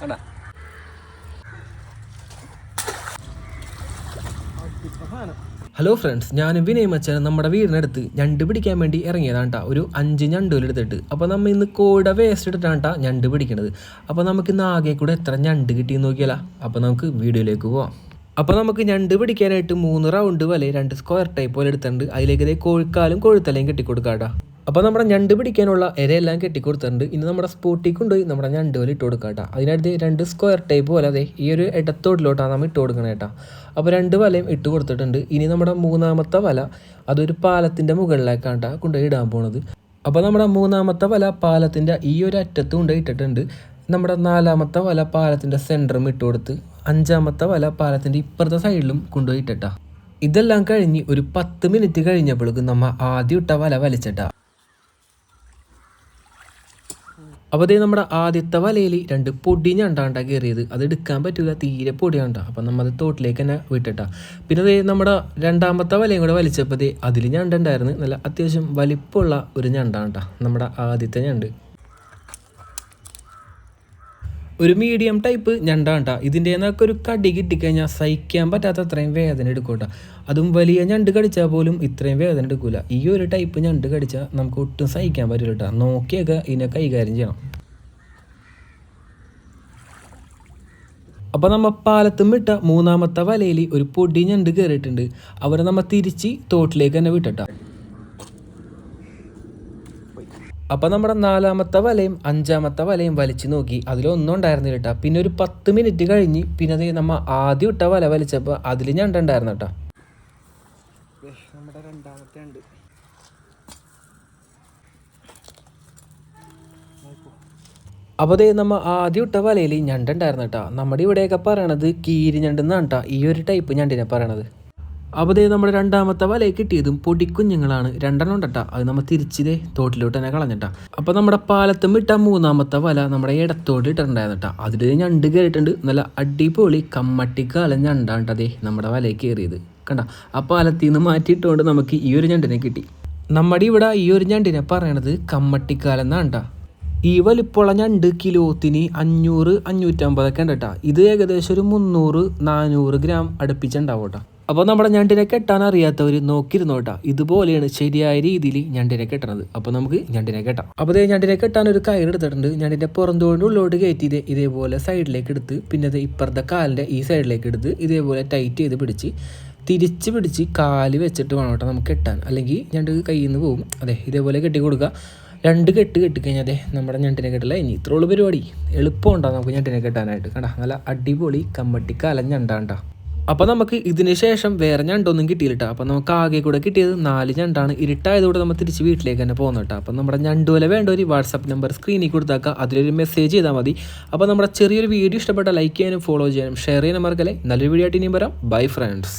കണ്ടാ? Hello friends ഞാനും വിനയ് മച്ചാൻ നമ്മുടെ വീടിനടുത്ത് ഞണ്ട് പിടിക്കാൻ വേണ്ടി ഇറങ്ങിയതാണ് ട്ടാ. ഒരു അഞ്ച് ഞണ്ടുകളെടുത്തിട്ട് അപ്പോൾ നമ്മൾ ഇന്ന് കോഴിയുടെ വേസ്റ്റ് ഇട്ടിട്ടാണ് ട്ടാ ഞണ്ട് പിടിക്കണത്. അപ്പോൾ നമുക്ക് ഇന്ന് ആകെ കൂടെ എത്ര ഞണ്ട് കിട്ടിയെന്ന് നോക്കിയാലോ? അപ്പോൾ നമുക്ക് വീഡിയോയിലേക്ക് പോവാം. അപ്പോൾ നമുക്ക് ഞണ്ട് പിടിക്കാനായിട്ട് മൂന്ന് റൗണ്ട് വലെ രണ്ട് സ്ക്വയർ ടൈപ്പ് പോലെ എടുത്തിട്ടുണ്ട്. അതിലേക്ക് കോഴിക്കാലും കോഴിത്തലയും കെട്ടിക്കൊടുക്കാട്ടാ അപ്പോൾ നമ്മുടെ ഞണ്ട് പിടിക്കാനുള്ള ഇരയെല്ലാം കെട്ടിക്കൊടുത്തിട്ടുണ്ട്. ഇനി നമ്മുടെ സ്പോട്ടിൽ കൊണ്ടുപോയി നമ്മുടെ ഞണ്ട് പോലെ ഇട്ട് കൊടുക്കാട്ടാ. അതിനടുത്ത് രണ്ട് സ്ക്വയർ ടൈപ്പ് പോലെ അതെ ഈ ഒരു ഇടത്തോട്ടിലോട്ടാണ് നമ്മൾ ഇട്ട് കൊടുക്കണേ കേട്ടോ. അപ്പോൾ രണ്ട് വലയും ഇട്ട് കൊടുത്തിട്ടുണ്ട്. ഇനി നമ്മുടെ മൂന്നാമത്തെ വല അതൊരു പാലത്തിന്റെ മുകളിലേക്കാണ് ട്ടാ കൊണ്ടുപോയി ഇടാൻ പോണത്. അപ്പോൾ നമ്മുടെ മൂന്നാമത്തെ വല പാലത്തിന്റെ ഈ ഒരു അറ്റത്ത് കൊണ്ടുപോയി ഇട്ടിട്ടുണ്ട്. നമ്മുടെ നാലാമത്തെ വല പാലത്തിന്റെ സെന്ററും ഇട്ട് കൊടുത്ത് അഞ്ചാമത്തെ വല പാലത്തിന്റെ ഇപ്പുറത്തെ സൈഡിലും കൊണ്ടുപോയി ഇട്ടിട്ടാ. ഇതെല്ലാം കഴിഞ്ഞ് ഒരു പത്ത് മിനിറ്റ് കഴിഞ്ഞപ്പോഴേക്കും നമ്മൾ ആദ്യം ഇട്ട വല വലിച്ചിട്ടാ. അപ്പോൾ അതേ നമ്മുടെ ആദ്യത്തെ വലയിൽ രണ്ട് പൊടി ഞണ്ടാണ്ട കയറിയത് അത് എടുക്കാൻ പറ്റില്ല തീരെ പൊടിയാണ്ട. അപ്പം നമ്മൾ അത് തോട്ടിലേക്ക് തന്നെ വിട്ടിട്ട. പിന്നെ അതേ നമ്മുടെ രണ്ടാമത്തെ വലയും കൂടെ വലിച്ചപ്പോൾ അതേ അതിൽ ഞണ്ടുണ്ടായിരുന്നു. നല്ല അത്യാവശ്യം വലിപ്പമുള്ള ഒരു ഞണ്ടാണ്ടാ. നമ്മുടെ ആദ്യത്തെ ഞണ്ട്. ഒരു മീഡിയം ടൈപ്പ് ഞണ്ടാണ്ട ഇതിന്റെ നിന്നൊക്കെ ഒരു കടി കിട്ടിക്കഴിഞ്ഞാൽ സഹിക്കാൻ പറ്റാത്ത അത്രയും വേദന എടുക്കൂട്ട അതും വലിയ ഞണ്ട് കടിച്ചാൽ പോലും ഇത്രയും വേദന എടുക്കില്ല ഈ ഒരു ടൈപ്പ് ഞണ്ട് കടിച്ചാൽ നമുക്ക് ഒട്ടും സഹിക്കാൻ പറ്റില്ല കേട്ടോ. നോക്കിയൊക്കെ ഇതിനെ കൈകാര്യം ചെയ്യണം. അപ്പോൾ നമ്മൾ പാലത്തും വിട്ട മൂന്നാമത്തെ വലയിൽ ഒരു പൊടി ഞണ്ട് കയറിയിട്ടുണ്ട് അവരെ നമ്മൾ തിരിച്ച് തോട്ടിലേക്ക് തന്നെ വിട്ടട്ടാ. അപ്പോൾ നമ്മുടെ നാലാമത്തെ വലയും അഞ്ചാമത്തെ വലയും വലിച്ചു നോക്കി. അതിലൊന്നും ഉണ്ടായിരുന്നില്ല കേട്ടോ പിന്നെ ഒരു പത്ത് മിനിറ്റ് കഴിഞ്ഞ് പിന്നെ അത് നമ്മൾ ആദ്യം ഇട്ട വല വലിച്ചപ്പോൾ അതിൽ ഞാൻ ഉണ്ടായിരുന്നു കേട്ടോ നമ്മുടെ രണ്ടാമത്തെ ഉണ്ട്. അപ്പോൾ ദേ നമ്മ ആദ്യം ഇട്ട വലയിൽ ഞണ്ടുണ്ടായിരുന്നു കേട്ടോ നമ്മുടെ ഇവിടെയൊക്കെ പറയണത് കീരി ഞണ്ടെന്നാണ് കേട്ടോ ഈ ഒരു ടൈപ്പ് ഞണ്ടിനെ പറയണത്. ദേ നമ്മുടെ രണ്ടാമത്തെ വലയിൽ കിട്ടിയതും പൊടിക്കുഞ്ഞുങ്ങളാണ് രണ്ടെണ്ണം ഉണ്ടട്ടാ. അത് നമ്മൾ തിരിച്ചിതേ തോട്ടിലോട്ട് തന്നെ കളഞ്ഞിട്ടാ. അപ്പോൾ നമ്മുടെ പാലത്തും ഇട്ട മൂന്നാമത്തെ വല നമ്മുടെ ഇടത്തോട്ട് ഇട്ടിട്ടുണ്ടായിരുന്നിട്ട. അതിൽ ഞണ്ട് കയറിയിട്ടുണ്ട് നല്ല അടിപൊളി കമ്മട്ടിക്കാലം ഞണ്ടാണ്ടതേ നമ്മുടെ വലയിൽ കയറിയത് കണ്ട? ആ പാലത്തിൽ നിന്ന് മാറ്റിയിട്ടുകൊണ്ട് നമുക്ക് ഈ ഒരു ഞണ്ടിനെ കിട്ടി. നമ്മുടെ ഇവിടെ ഈ ഒരു ഞണ്ടിനെ പറയണത് കമ്മട്ടിക്കാലം എന്നാണ് ട്ടാ. ഈ വലിപ്പമുള്ള ഞണ്ട് കിലോത്തിന് അഞ്ഞൂറ് അഞ്ഞൂറ്റമ്പതൊക്കെ ഉണ്ട് കേട്ടോ ഇത് ഏകദേശം ഒരു മുന്നൂറ് നാനൂറ് ഗ്രാം അടുപ്പിച്ചുണ്ടാവും കേട്ടോ അപ്പോൾ നമ്മുടെ ഞണ്ടിനെ കെട്ടാൻ അറിയാത്തവർ നോക്കിയിരുന്നു കേട്ടോ ഇതുപോലെയാണ് ശരിയായ രീതിയിൽ ഞണ്ടിനെ കെട്ടണത്. അപ്പോൾ നമുക്ക് ഞണ്ടിനെ കെട്ടാം. അപ്പോൾ ഇതേ ഞണ്ടിനെ കെട്ടാൻ ഒരു കയർ എടുത്തിട്ടുണ്ട്. ഞണ്ടിന്റെ പുറന്തോണ്ട് ഉള്ളോട്ട് കയറ്റി ഇതേ ഇതേപോലെ സൈഡിലേക്ക് എടുത്ത് പിന്നെ അത് ഇപ്പുറത്തെ കാലിന്റെ ഈ സൈഡിലേക്ക് എടുത്ത് ഇതേപോലെ ടൈറ്റ് ചെയ്ത് പിടിച്ച് തിരിച്ച് പിടിച്ച് കാൽ വെച്ചിട്ട് വേണം കേട്ടോ നമുക്ക് കെട്ടാൻ. അല്ലെങ്കിൽ ഞണ്ട് കയ്യിൽ നിന്ന് പോകും അതെ ഇതേപോലെ കെട്ടി കൊടുക്കുക. രണ്ട് കെട്ട് കെട്ടിക്കഴിഞ്ഞാൽ അതെ നമ്മുടെ ഞണ്ടിനെ കെട്ടില്ല ഇനി ഇത്രയുള്ള പരിപാടി. എളുപ്പമുണ്ടോ നമുക്ക് ഞണ്ടിനെ കെട്ടാനായിട്ട്? കണ്ടാ നല്ല അടിപൊളി കമ്മട്ടിക്കാലം ഞണ്ടാണ്ടാ അപ്പോൾ നമുക്ക് ഇതിന് ശേഷം വേറെ ഞണ്ടൊന്നും കിട്ടിയില്ല കേട്ടോ അപ്പോൾ നമുക്ക് ആകെ കൂടെ കിട്ടിയത് നാല് ഞണ്ടാണ്. ഇരുട്ടായതുകൂടെ നമ്മൾ തിരിച്ച് വീട്ടിലേക്ക് തന്നെ പോകുന്നു കേട്ടോ. അപ്പോൾ നമ്മുടെ ഞണ്ടുവല വേണ്ട ഒരു വാട്സപ്പ് നമ്പർ സ്ക്രീനിൽ കൊടുത്താക്കുക അതിലൊരു മെസ്സേജ് ചെയ്താൽ മതി. അപ്പോൾ നമ്മുടെ ചെറിയൊരു വീഡിയോ ഇഷ്ടപ്പെട്ട ലൈക്ക് ചെയ്യാനും ഫോളോ ചെയ്യാനും ഷെയർ ചെയ്യാനും മറക്കല്ലേ? നല്ലൊരു വീഡിയോ ആയിട്ട് ഇനിയും വരാം. Bye friends